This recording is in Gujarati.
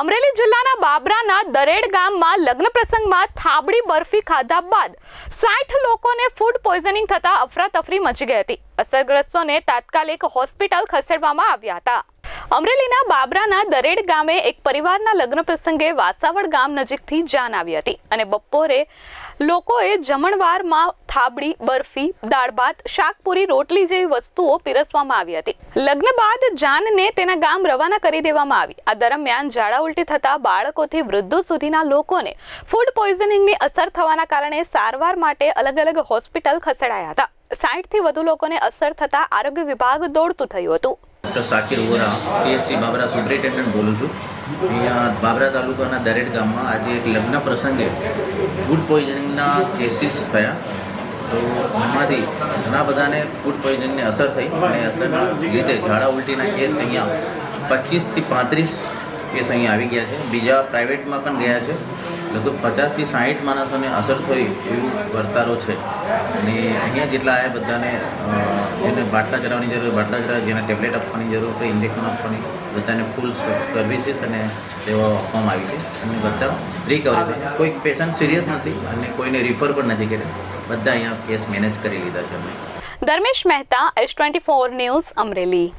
અમરેલી જિલ્લાના બાબરાના દરેડ ગામમાં લગ્ન પ્રસંગમાં થાબડી બરફી ખાધા બાદ સાઠ લોકોને ફૂડ પોઈઝનિંગ થતા અફરાતફરી મચી ગઈ હતી. અસરગ્રસ્તોને તાત્કાલિક હોસ્પિટલ ખસેડવામાં આવ્યા હતા. અમરેલીના બાબરાના દરેડ ગામે એક પરિવારના લગ્ન પ્રસંગે વાસાવડ ગામ નજીકથી જાન આવી હતી અને બપોરે લોકોએ જમણવારમાં થાબડી, બરફી, દાળ ભાત, શાકપુરી, રોટલી જેવી વસ્તુઓ પીરસવામાં આવી હતી. લગ્ન બાદ જાનને તેના ગામ રવાના કરી દેવામાં આવી. આ દરમિયાન ઝાડા ઉલટી થતા બાળકોથી વૃદ્ધો સુધીના લોકોને ફૂડ પોઈઝનિંગની અસર થવાના કારણે સારવાર માટે અલગ અલગ હોસ્પિટલ ખસેડાયા હતા. સાઠથી વધુ લોકોને અસર થતા આરોગ્ય વિભાગ દોડતું થયું હતું. Doctor Sakir Vora, PSC Babra superintendent બોલું છું. અહીંયા બાબરા તાલુકાના દરેક ગામમાં આજે એક લગ્ન પ્રસંગે ફૂડ પોઈઝનિંગના કેસીસ થયા. તો એમાંથી ઘણા બધાને ફૂડ પોઈઝનિંગની અસર થઈ અને અસરના લીધે ઝાડા ઉલટીના કેસ અહીંયા પચીસથી પાંત્રીસ કેસ અહીંયા આવી ગયા છે. બીજા પ્રાઇવેટમાં પણ ગયા છે. લગભગ પચાસથી સાહીઠ માણસોને અસર થઈ એવું વર્તારો છે. અને અહીંયા જેટલા આવ્યા બધાને જેને બાટલા ચડાવવાની જરૂર બાટલા ચડાવે જેને ટેબ્લેટ આપવાની જરૂર હોય ઇન્જેક્શન આપવાની, બધાને ફૂલ સર્વિસીસ અને સેવાઓ આપવામાં આવી છે. અને બધા રિકવરી કોઈ પેશન્ટ સિરિયસ નથી અને કોઈને રિફર પણ નથી કર્યા. બધા અહીંયા કેસ મેનેજ કરી લીધા છે અમે. Dharmesh Mehta S twenty four news Amreli.